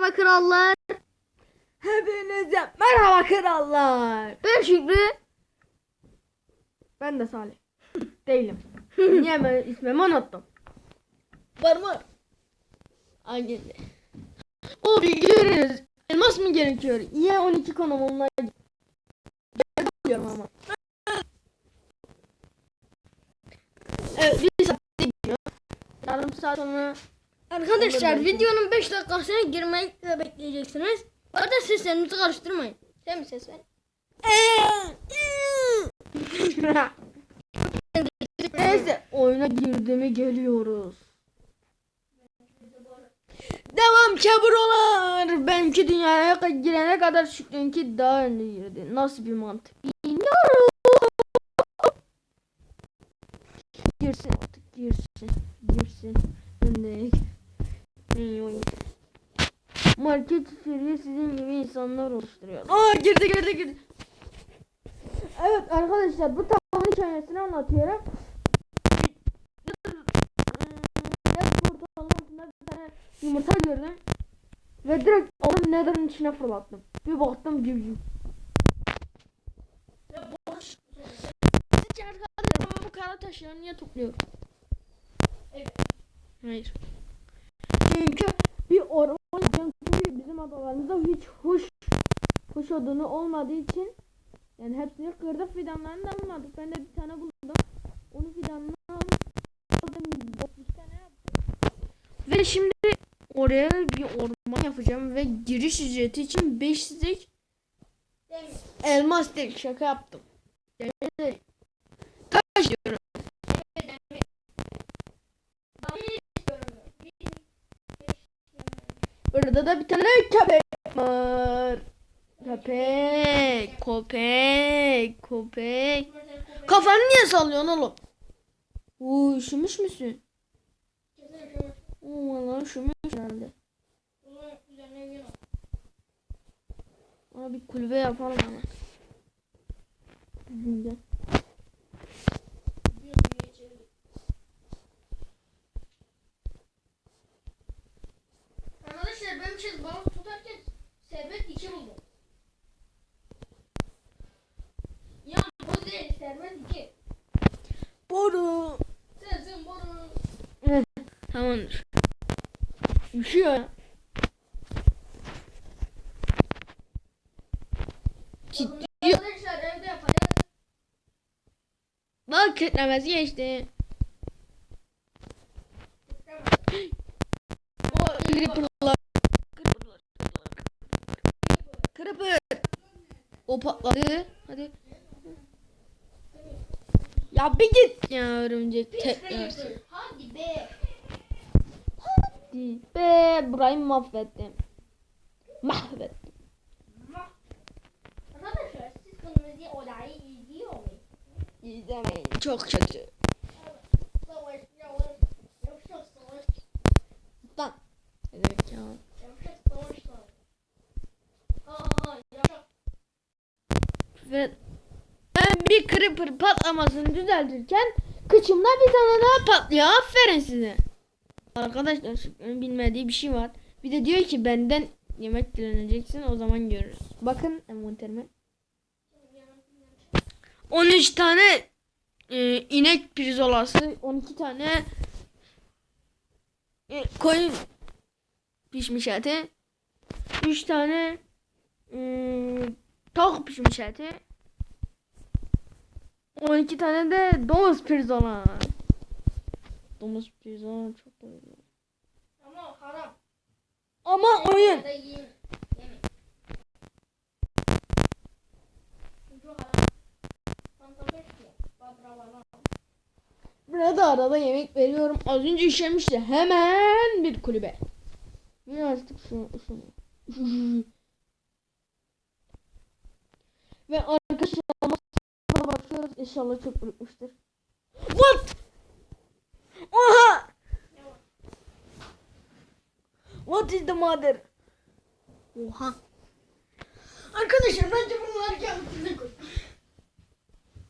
Merhaba krallar. Hepinize merhaba krallar. Ben Şükrü. Ben de Salih. Değilim. Niye ben ismimi unuttum. Var mı? Aynen. O bilgileriniz elmas mı gerekiyor? Niye 12 konumumla Biliyorum ama. Evet bir saat gidiyor. yarım saat sonra Arkadaşlar videonun 5 dakikasına girmeyi de bekleyeceksiniz. Arada seslerinizi karıştırmayın. Sen mi ses ver? Neyse oyuna girdiğimi geliyoruz. Devam keburolar. Benimki dünyaya girene kadar Şükrü'nünki daha önde girdi. Nasıl bir mantık bilmiyorum. Girsin artık girsin. Girsin. İyi oyun. Market içeriği sizin gibi insanlar oluşturuyor. Aa girdi girdi girdi. Evet arkadaşlar bu tavanın hikayesini anlatıyorum. Yumurta gördüm. Ve direkt onu nether'ın içine fırlattım. Bir baktım civciv. Sizce arkadaşlar bu kara taşları niye topluyorum? Evet. Hayır. Çünkü bir orman yapacağım. Çünkü bizim adalarımızda hiç hoş hoş odunu olmadığı için yani hepsini kırdık fidanlarını da almadık. Ben de bir tane buldum. Onu fidanını aldım. 30 tane yaptım. Ve şimdi oraya bir orman yapacağım ve giriş ücreti için 5 stek elmas tek şaka yaptım. Yani taş diyorum. Burada da bir tane köpek var. Köpek, köpek, köpek. Kafanı niye sallıyorsun oğlum? Oo, üşümüş müsün? Oo, valla üşümüş herhalde. Ona bir kulübe yapalım ama. Arkadaşlar balık tutarken servet iki buldum. Ya bu değil servet iki. Boru. Sensin boru. Tamamdır. Üşüyor ya. Ciddi. Arkadaşlar evde yapacağız. Bak ketlemesi geçti. Creeper. O patladı. Hadi. Ya bir git ya örümcek tekrar. Hadi be. Hadi be burayı mahvettim. Mahvettim. Arkadaşlar siz kırmızı olayı izliyor musunuz? İzlemeyin çok kötü. Savaş, savaş, yavşak savaş, Lan. Ne demek ya? yavşak savaş savaş. Ha ha ha, yavşak. Ve ben creeper patlamasını düzeltirken kıçımda bir tane daha patlıyor. Aferin size. Arkadaşlar bilmediği bir şey var. Bir de diyor ki benden yemek dileneceksin o zaman görürüz. Bakın envanterime. 13 tane e, inek pirzolası, 12 tane e, koyun pişmiş eti, 3 tane e, tavuk pişmiş eti, 12 tane de domuz pirzola. Domuz pirzola çok bayılıyorum. Ama haram. Ama oyun. Burada arada yemek veriyorum. Az önce işemişti. Hemen bir kulübe. Yine artık şu, şu, şu. Ve arkadaşlar. İnşallah çok büyükmüştür. What? Oha! What is the mother? Oha. Arkadaşlar bence bunları kendinize koy.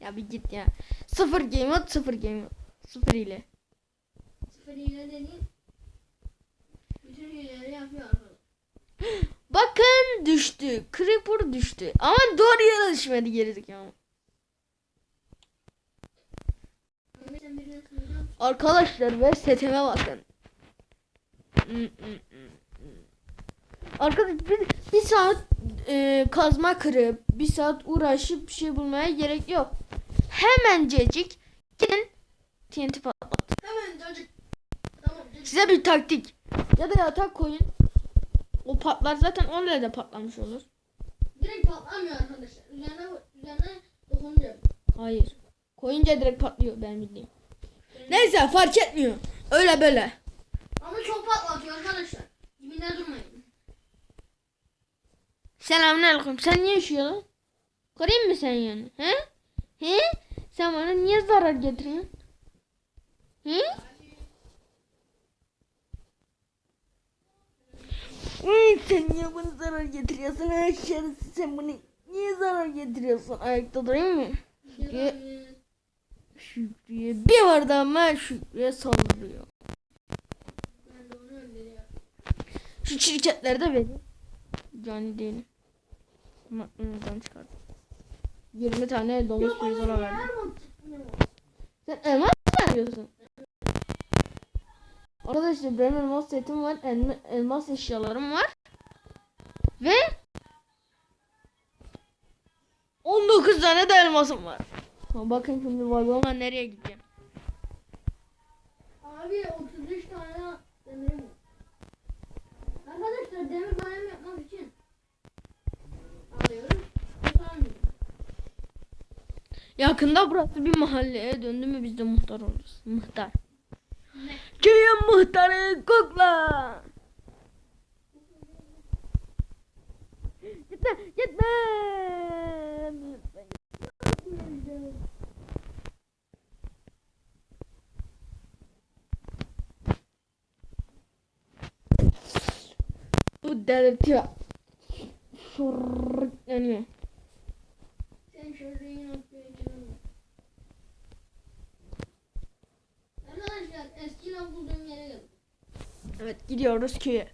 Ya bir git ya. Sıfır game mode, sıfır game mode. Sıfır ile. Sıfır hile dediğin bütün hileleri yapıyor arkadaşlar. düştü. Creeper düştü. Ama doğru yere düşmedi gerizekalı. Arkadaşlar ve seteme bakın. Arkadaş bir, bir saat e, kazma kırıp bir saat uğraşıp bir şey bulmaya gerek yok. Hemencecik gidin TNT patlat. Hemen çocuk. Tamam. Size bir taktik. Ya da yatak koyun. O patlar zaten onunla da patlamış olur. Direkt patlamıyor arkadaşlar. Üzerine, üzerine dokunca. Hayır. Koyunca direkt patlıyor ben bildiğim. Neyse fark etmiyor. Öyle böyle. Ama çok patlatıyor arkadaşlar. Dibinde durmayın. Selamünaleyküm. Sen niye üşüyorsun? Kırayım mı sen yani? He? He? Sen bana niye zarar getiriyorsun? He? Uy, sen niye bana zarar getiriyorsun? Ha, şerefsiz sen bana niye zarar getiriyorsun? Ayakta durayım mı? Ya, Şükrü'ye bir vardı ama Şükrü'ye saldırıyor. Ben de onu öldürüyorum. Şu şirketleri de vereyim. Cani değilim. Ama önümden çıkardım. 20 tane domuz pirzola verdim. Sen elmas mı arıyorsun? Arkadaşlar benim elmas setim var. elma- elmas eşyalarım var. Ve 19 tane de elmasım var. Bakın şimdi vagonla nereye gideceğim. Abi 33 tane demirim var. Arkadaşlar demir golem yapmak için alıyoruz. Yakında burası bir mahalleye döndü mü biz de muhtar oluruz. Muhtar. Köyün muhtarı kukla. Gitme gitme. Bu delirtiyor. Sürükleniyor. Sen şöyle gelin. Arkadaşlar eskiden bulduğum yere geldim. Evet gidiyoruz köye.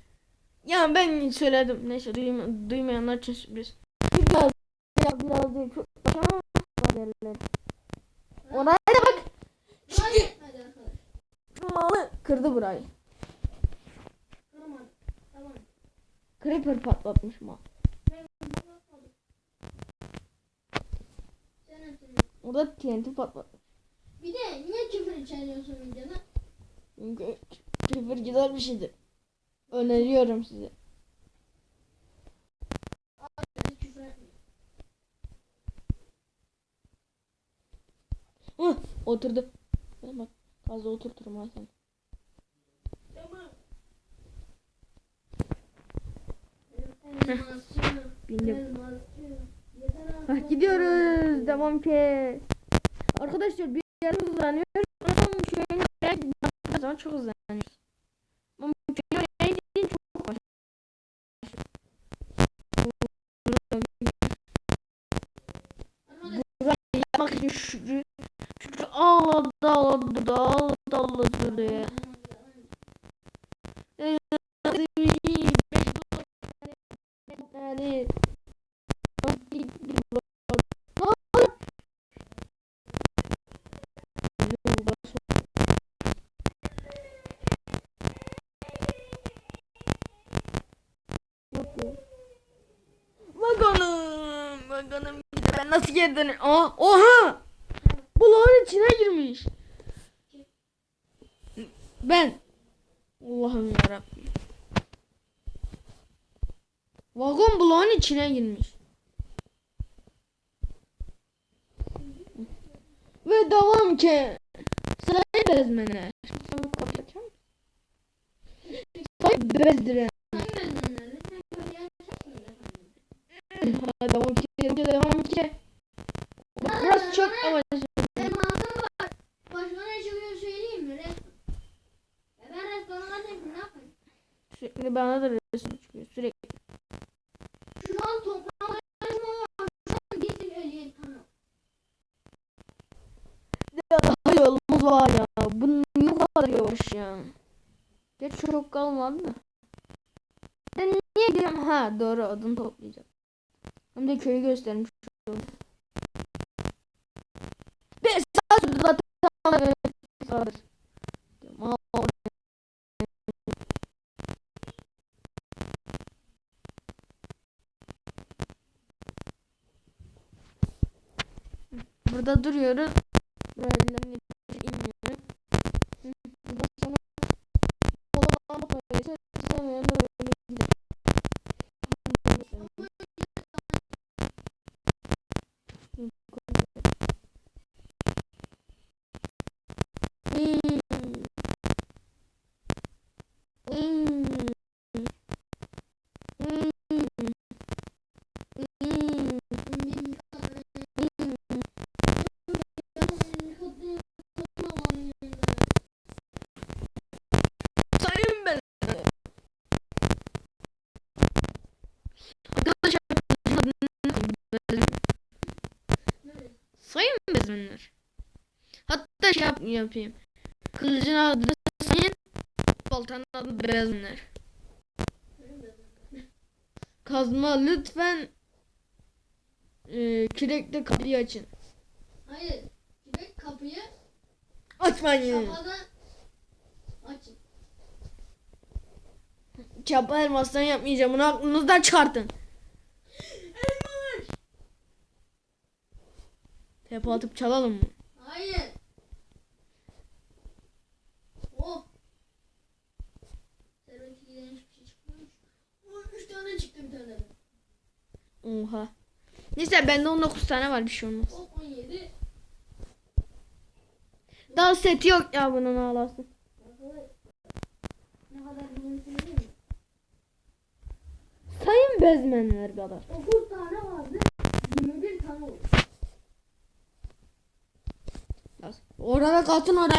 Ya ben söyledim. Neyse duyma, duymayanlar için sürpriz. Biraz ya biraz değil. Çok ama haberler. Oraya da bak. Malı kırdı burayı. Kırmadı. Tamam. Creeper patlatmış hatırlıyorsun. Orada TNT patladı. Bir de niye küfür içeriyorsun videoda? Çünkü Creeper güzel bir şeydir. Öneriyorum size. Küfür. Hı, oturdu. Bak fazla oturturum ha sen. Tamam. Elmasçı. Bindim. Gidiyoruz. Devam ki. Arkadaşlar bir yer hızlanıyor. Ama şöyle oraya zaman çok hızlanıyoruz. Ama şöyle oraya gidince çok. Arkadaşlar, Burayı yapmak için Şükrü, Şükrü ağladı ağladı da ağladı ağladı nasıl döneyim? Aa, oha! Bulağın içine girmiş. Ben. Allah'ım yarabbim. Vagon bulağın içine girmiş. Ve devam ki. Sayı bezmene. Sayı bezdiren. hangi bezmenler? Lütfen söyleyen şarkısını efendim. Ha, Devam ki. Devam ki. Burası çok ama Elmasım var. Başka ne çıkıyor söyleyeyim mi? Resmen. Ya ben restorana çektim ne yapayım? sürekli bana da resim çıkıyor. Sürekli. Şu an toplama yarışma var. Şu an bir sürü ölüye tamam. Daha yolumuz var ya. Bu Geç çok kalmadı. Sen niye gidiyorum? Ha doğru odun toplayacağım. Hem de köyü göstermiş oldum. Bir saat sürdü zaten. Burada duruyoruz. Böyle yapayım. Kılıcın adı sayın. Baltanın adı bezmenler. Kazma lütfen e, kürekle kapıyı açın. Hayır. Kibek kapıyı Açmayın. kafadan açın. Çapa elmastan yapmayacağım. Bunu aklınızdan çıkartın. Elmas. Tepe atıp çalalım mı? Hayır. Oh. Servet giden hiçbir şey çıkmıyormuş. Oh, üç tane çıktı bir tane. Oha. Neyse bende 19 tane var bir şey olmaz. Oh 17. Daha seti yok ya bunun ağlasın. Ne kadar? Sayın bezmenler kadar. 9 tane vardı. 21 tane oldu. Orada kalsın orada.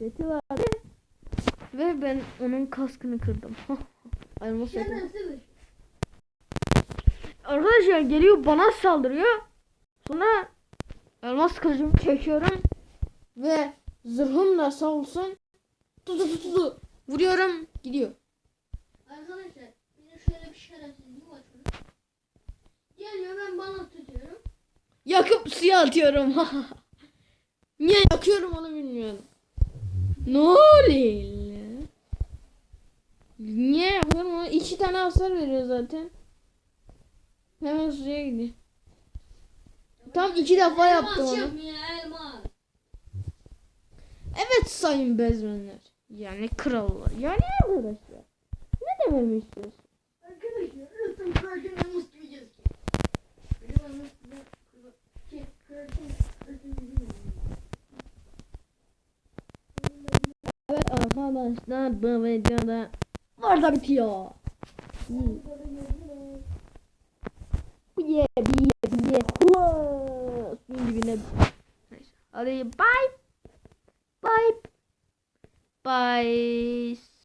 Seti vardı. Ve ben onun kaskını kırdım. Elmas. Arkadaşlar geliyor bana saldırıyor. Sonra elmas kılıcımı çekiyorum. Ve zırhım da sağ olsun. Tutu tutu tutu. Vuruyorum gidiyor. Arkadaşlar şöyle bir şerefsizlik var. Geliyor ben bana tutuyorum. Yakıp suya atıyorum. Niye yakıyorum onu bilmiyorum. Ne oluyor? Niye yakıyorum onu? İki tane hasar veriyor zaten. Hemen suya gidiyor. Tam iki defa yaptım onu. yapmıyor elmas. Evet sayın bezmenler. Yani krallar. Yani arkadaşlar. Ne dememi istiyorsun? Arkadaşlar lütfen Kurt'un elmas gibi gözüküyor. Benim elmas gibi Şey, Kurt'un Kurt'un gibi Evet arkadaşlar bu videoda orada bitiyor. Biye biye. Huaa. Suyun dibine. Hadi bye. Bye. Bye.